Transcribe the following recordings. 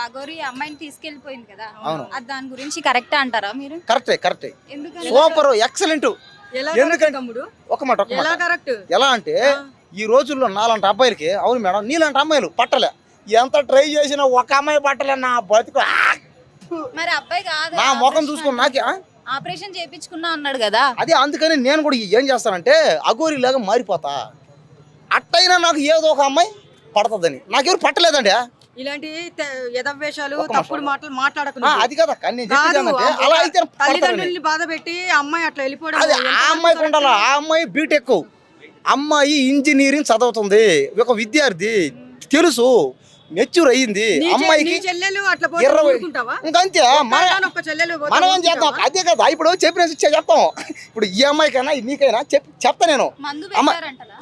అగోరి అమ్మాయిని తీసుకెళ్ళిపోయింది కదా? అవును. అది దాని గురించి కరెక్ట్ అంటారా మీరు? కరెక్టే కరెక్టే. ఎందుకని? Super excellent. ఎలా ఎందుకంటే- కరెక్ట్ తమ్ముడు? ఒక మాట ఒక ఎలా మాట. కరెక్ట్? ఎలా అంటే ఈ రోజుల్లో నాలాంటి అబ్బాయిలకి అవును మేడం నీలాంటి అమ్మాయిలు పట్టలే. ఎంత ట్రై చేసినా ఒక అమ్మాయి పట్టలే నా బతుకు. ఆ! మరి అబ్బాయి కాదు నా ముఖం చూసుకుని నాకే ఆ? ఆపరేషన్ చేయించుకున్నా అన్నాడు కదా? అదే అందుకని నేను కూడా ఏం చేస్తానంటే అఘోరిలాగా మారిపోతా. అట్టయినా నాకు ఏదో ఒక అమ్మాయి పడుతుందని. నాకెవరు పట్టలేదండి ఇలాంటి నిమిషం. తప్పుడు మాటలు మాట్లాడకు ఆ, నువ్వు. అది కదా అలా అయితే. తల్లిదండ్రుల్ని బాధ పెట్టి అమ్మాయి అట్లా వెళ్ళిపోవడం ఆ correct? ఉండాలి? ఆ అమ్మాయి బీటెక్ అమ్మాయి ఇంజనీరింగ్ చదువుతుంది. ఒక విద్యార్థి. తెలుసు. మెచ్యూర్ అయ్యింది. అమ్మాయికి నీ చెల్లెలు అట్లా పోతే ఇరవై ఊరుకుంటావా? ఇంకంతే మన ఒక్కగానొక్క ఒక్క చెల్లెలు పోతే మనం ఏం చేద్దాం? అదే కదా ఇప్పుడు చెప్పిన చెప్తాం. ఇప్పుడు ఈ అమ్మాయికైనా నీకైనా చెప్ చెప్తా నేను.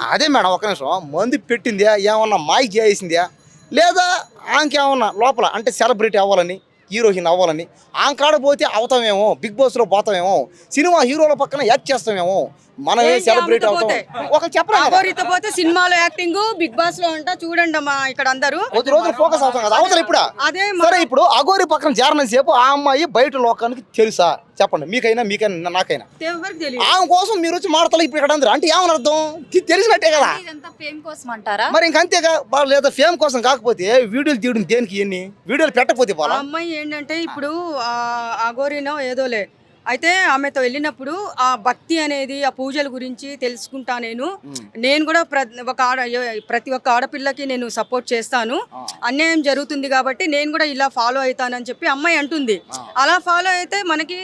అదే మేడం ఒక నిమిషం. మందు పెట్టిందా ఏమన్నా మాయికి చేసిందా లేదా ఆమెకేమన్నా లోపల అంటే సెలబ్రిటీ అవ్వాలని హీరోయిన్ అవ్వాలని. ఆంకాడ పోతే అవుతామేమో బిగ్ బాస్లో పోతామేమో సినిమా హీరోల పక్కన యాక్ట్ చేస్తామేమో మనమే సెలబ్రిటీ అవుతాం? ఒక. అఘోరితో పోతే సినిమాలో యాక్టింగ్ బిగ్ బాస్లో అంటా చూడండి అమ్మా ఇక్కడ అందరూ. కొద్ది రోజులు ఫోకస్ అవుతాం కదా అవతల ఇప్పుడు? అదే సరే ఇప్పుడు అగోరి పక్కన చేరనంత సేపు ఆ అమ్మాయి బయట లోకానికి తెలుసా? చెప్పండి మీకైనా మీకైనా నాకైనా. ఆమె కోసం మీరు వచ్చి మాడతలు ఇప్పుడు ఇక్కడ అందరు? అంటే ఏమని అర్థం? తెలిసినట్టే కదా. ఇదంతా ఫేమ్ కోసం అంటారా? మరి ఇంకంతేగా వాళ్ళు లేదా ఫేమ్ కోసం కాకపోతే వీడియోలు తీయడం దేనికి ఇవన్నీ వీడియోలు పెట్టకపోతే అమ్మాయి ఏంటంటే ఇప్పుడు ఆ అఘోరినో ఏదోలే. అయితే ఆమెతో వెళ్ళినప్పుడు ఆ భక్తి అనేది ఆ పూజల గురించి తెలుసుకుంటా నేను. నేను కూడా ఒక ఆడ ప్రతి ఒక్క ఆడపిల్లకి నేను సపోర్ట్ చేస్తాను. అన్యాయం జరుగుతుంది కాబట్టి నేను కూడా ఇలా ఫాలో అవుతానని చెప్పి అమ్మాయి అంటుంది. అలా ఫాలో అయితే మనకి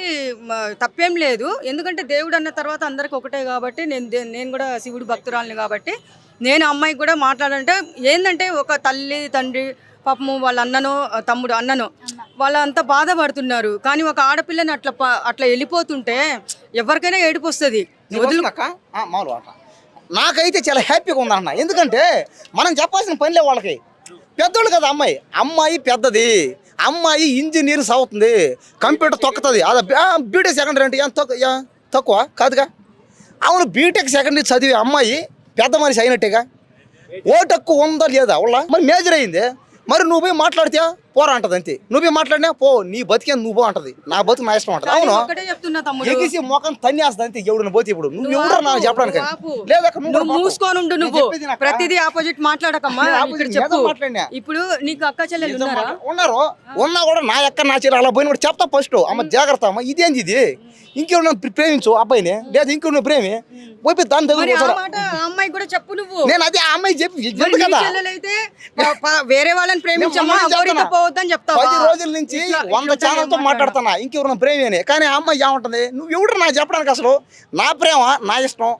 తప్పేం లేదు. ఎందుకంటే దేవుడు అన్న తర్వాత అందరికి ఒకటే కాబట్టి నేను నేను కూడా శివుడు భక్తురాలిని కాబట్టి నేను ఆ అమ్మాయికి కూడా మాట్లాడంటే ఏంటంటే ఒక తల్లి తండ్రి పాపము వాళ్ళ అన్ననో తమ్ముడు అన్ననో వాళ్ళంతా బాధపడుతున్నారు. కానీ ఒక ఆడపిల్లని అట్లా అట్లా వెళ్ళిపోతుంటే ఎవరికైనా ఏడుపు వస్తుంది మామూలు నాకైతే చాలా హ్యాపీగా ఉందన్న. ఎందుకంటే మనం చెప్పాల్సిన పనిలే వాళ్ళకి. పెద్దోళ్ళు కదా అమ్మాయి. అమ్మాయి పెద్దది. అమ్మాయి ఇంజనీర్ చదువుతుంది. కంప్యూటర్ తొక్కుతుంది. అదే బీటెక్ సెకండరీ అంటే ఏం తక్కువ కాదుగా? అవును బీటెక్ సెకండరీ చదివే అమ్మాయి పెద్ద మనిషి అయినట్టేగా? ఓటక్కు ఉందా లేదా? వాళ్ళ? మరి మేజర్ అయింది. మరి నువ్వు పోయి మాట్లాడితే పోరా అంటది అంతే. నువ్వు మాట్లాడినా పో నీ బతికే నువ్వు అంటది. నా బతుకు నా ఇష్టం అంటది. అవును? ఎగిసి మొఖం తన్నేస్తుంది అంతే ఎవడు పోతే ఇప్పుడు. నువ్వు నాకు ఆపు, చెప్పడానికి. లేదా మూసుకొని ఉండు నువ్వు. ప్రతిదీ ఆపోజిట్ మాట్లాడకమ్మా. మాట్లాడినా. ఇప్పుడు నీకు అక్క చెల్లెలు ఉన్నారా? ఉన్నా కూడా నా ఎక్క నా చీర అలా పోయిన కూడా చెప్తా ఫస్ట్. అమ్మ జాగ్రత్త అమ్మ. ఇదేంది ఇది? ఇంకెవరు ప్రేమించు అబ్బాయిని? లేదా ఇంకెవరు ప్రేమి? పోయి దాని దగ్గర అమ్మాయి కూడా చెప్పు నువ్వు. నేను అదే ఆ అమ్మాయి చెప్పి నీ కదా. వేరే వాళ్ళని ప్రేమించమ్మా. పోవద్దని చెప్తావా? పది రోజుల నుంచి వంద ఛానల్తో. మాట్లాడుతున్నా. ఇంకెవరు ప్రేమి అని కానీ ఆ అమ్మాయి ఏమంటుంది? నువ్వు ఎవడు నాకు చెప్పడానికి అసలు? నా ప్రేమ నా ఇష్టం.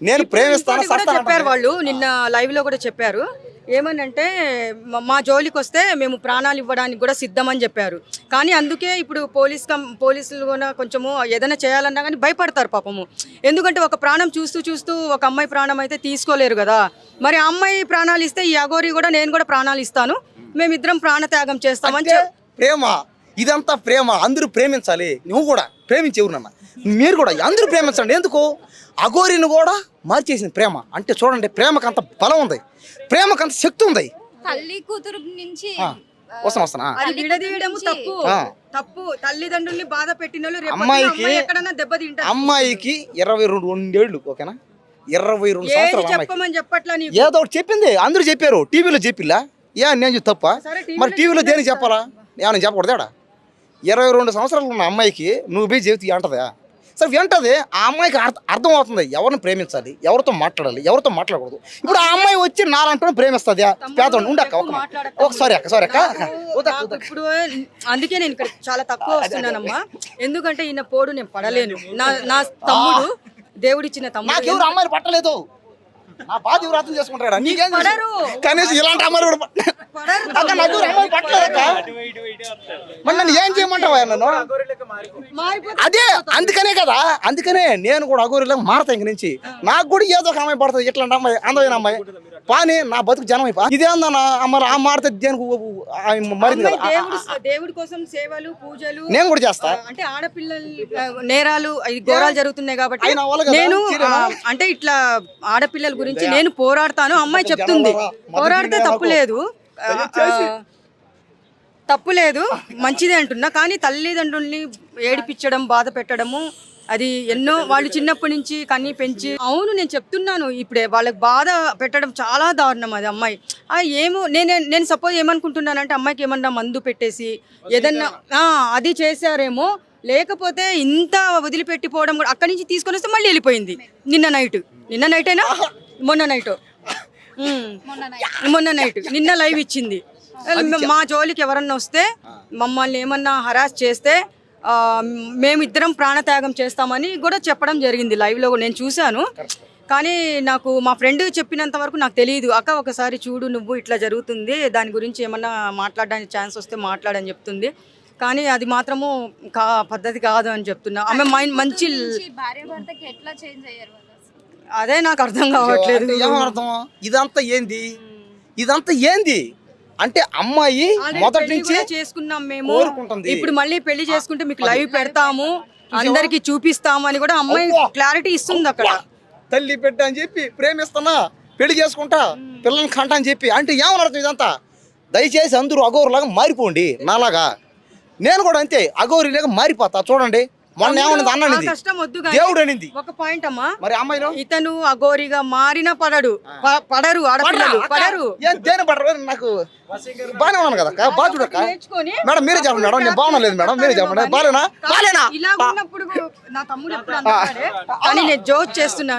నేను ప్రేమిస్తాను చెప్పారు. వాళ్ళు నిన్న లైవ్లో కూడా చెప్పారు. ఏమనంటే మ- జోలికి వస్తే మేము ప్రాణాలు ఇవ్వడానికి కూడా సిద్ధమని చెప్పారు. కానీ అందుకే ఇప్పుడు పోలీస్ కం పోలీసులు కూడా కొంచెము ఏదైనా చేయాలన్నా కానీ భయపడతారు పాపము. ఎందుకంటే ఒక ప్రాణం చూస్తూ చూస్తూ ఒక అమ్మాయి ప్రాణం అయితే తీసుకోలేరు కదా. మరి ఆ అమ్మాయి ప్రాణాలు ఇస్తే ఈ అగోరి కూడా నేను కూడా ప్రాణాలు ఇస్తాను. మేమిద్దరం ప్రాణత్యాగం చేస్తామని ప్రేమ. ఇదంతా ప్రేమ అందరూ ప్రేమించాలి. నువ్వు కూడా ప్రేమించి ఎవరునమ్మా మీరు కూడా అందరూ ప్రేమించండి. ఎందుకు? అఘోరిని కూడా మార్చేసింది ప్రేమ. అంటే చూడండి ప్రేమకు అంత బలం ఉంది. ప్రేమకు అంత శక్తి ఉంది. తల్లి కూతురు నుంచి వస్తాను వస్తానా అది విడదీయడము తప్పు. తల్లిదండ్రుల్ని బాధ పెట్టిన అమ్మాయికి- దెబ్బతింటారు అమ్మాయికి ఇరవై రెండు రెండేళ్ళు ఓకేనా? ఇరవై రెండు ఏది సంవత్సరాలు చెప్పమని చెప్పట్లా ఏదో ఒకటి చెప్పింది. అందరూ చెప్పారు. టీవీలో చెప్పిలా ఏ నేను చెప్పి? తప్ప మరి టీవీలో టీవీలో దేనికి చెప్పాలా? ఏమైనా చెప్పకూడదాడా ఇరవై రెండు సంవత్సరాలు ఉన్న అమ్మాయికి నువ్వు పోయి చెబితే అంటదా? సరే వింటది. ఆ అమ్మాయికి అర్థ అర్థం అవుతుంది ఎవరిని ప్రేమించాలి? ఎవరితో మాట్లాడాలి? ఎవరితో మాట్లాడకూడదు? ఇప్పుడు ఆ అమ్మాయి వచ్చి నాలంటూ ప్రేమిస్తుంది. పేదోడు ఉండక్క ఒక సారీ అక్క సారీ అక్క. ఇప్పుడు అందుకే నేను ఇక్కడ చాలా తక్కువ వస్తున్నానమ్మా. ఎందుకంటే ఈయన పోడు నేను పడలేను. నా నా తమ్ముడు దేవుడిచ్చిన తమ్ముడు. నాకెవరు అమ్మాయిలు పట్టలేదు? నా బాధ ఎవరు అర్థం నీకేం. కనీసం ఇలాంటి అమ్మాయిలు కూడా అక్క నాకు ఎవరు అమ్మాయిలు పట్టలేదక్క మరి నన్ను ఏం చేయమంటావా నన్ను? అదే అందుకనే కదా అందుకనే నేను కూడా అగోరిలో మారతా ఇంక నుంచి. నాకు కూడా ఏదో ఒక అమ్మాయి పడుతుంది ఇట్లాంటి అమ్మాయి అందమైన అమ్మాయి. పాని నా బతుకు జనం అయిపో ఇదేందన్నా? మరి ఆ మారితే దేనికి మారింది కదా? దేవుడు కోసం సేవలు పూజలు నేను కూడా చేస్తా. అంటే ఆడపిల్లలు నేరాలు ఘోరాలు జరుగుతున్నాయి కాబట్టి నేను అంటే ఇట్లా ఆడపిల్లల గురించి నేను పోరాడతాను. అమ్మాయి చెప్తుంది. పోరాడితే తప్పు. లేదు. తప్పు లేదు. మంచిదే అంటున్నా. కానీ తల్లిదండ్రుల్ని ఏడిపించడం బాధ పెట్టడము అది ఎన్నో వాళ్ళు చిన్నప్పటి నుంచి కన్నీ పెంచి అవును నేను చెప్తున్నాను. ఇప్పుడే వాళ్ళకి బాధ పెట్టడం చాలా దారుణం అది అమ్మాయి. ఆ ఏమో నేను నేను సపోజ్ ఏమనుకుంటున్నానంటే అమ్మాయికి ఏమన్నా మందు పెట్టేసి ఏదన్నా అది చేశారేమో. లేకపోతే ఇంత వదిలిపెట్టిపోవడం కూడా అక్కడి నుంచి తీసుకొని వస్తే మళ్ళీ వెళ్ళిపోయింది. నిన్న నైట్ నిన్న నైట్ అయినా మొన్న నైట్ మొన్న నైట్ నిన్న లైవ్ ఇచ్చింది. మా జోలికి ఎవరన్నా వస్తే మమ్మల్ని ఏమన్నా హరాస్ చేస్తే మేమిద్దరం ప్రాణత్యాగం చేస్తామని కూడా చెప్పడం జరిగింది లైవ్లో నేను చూశాను. కానీ నాకు మా ఫ్రెండ్ చెప్పినంత వరకు నాకు తెలియదు. అక్క ఒకసారి చూడు నువ్వు ఇట్లా జరుగుతుంది. దాని గురించి ఏమన్నా మాట్లాడడానికి ఛాన్స్ వస్తే మాట్లాడని చెప్తుంది. కానీ అది మాత్రము కా పద్ధతి కాదు అని చెప్తున్నా. ఆమె మైండ్ మంచి? అదే నాకు అర్థం కావట్లేదు. ఇదంతా ఏంది? ఇదంతా ఏంది? అంటే అమ్మాయి మొదటి నుంచి చేసుకున్నాం మేము. కోరుకుంటుంది. ఇప్పుడు మళ్ళీ పెళ్ళి చేసుకుంటే మీకు లైవ్ పెడతాము. అందరికి చూపిస్తాము అని కూడా అమ్మాయి. క్లారిటీ ఇస్తుంది అక్కడ. తల్లి బిడ్డ అని చెప్పి ప్రేమిస్తున్నా పెళ్ళి చేసుకుంటా పిల్లల్ని కంటా అని చెప్పి. అంటే ఏమని అర్థం ఇదంతా? దయచేసి అందరూ అగౌరులాగా మారిపోండి నాలాగా. నేను కూడా అంతే అగౌరిలాగా మారిపోతా. చూడండి. మొన్న ఏమన్నది అన్నది కష్టం వద్దు దేవుడు అనింది. ఒక పాయింట్ అమ్మా. మరి అమ్మాయిలో? ఇతను అఘోరిగా మారిన పడడు. ప- పడరు ఆడపిల్లలు. పడరు ఏం దేని పడరు? నాకు బాగానే ఉన్నాను కదా అక్క, బాగా చూడక్క నేర్చుకొని మేడం మీరే చెప్పండి మేడం నేను బాగున్నా లేదు మేడం. మీరే చెప్పండి. బాలేనా బాలేనా ఇలా ఉన్నప్పుడు నా తమ్ముడు ఎప్పుడు అన్నాడే కానీ నేను జోక్ చేస్తున్నాను.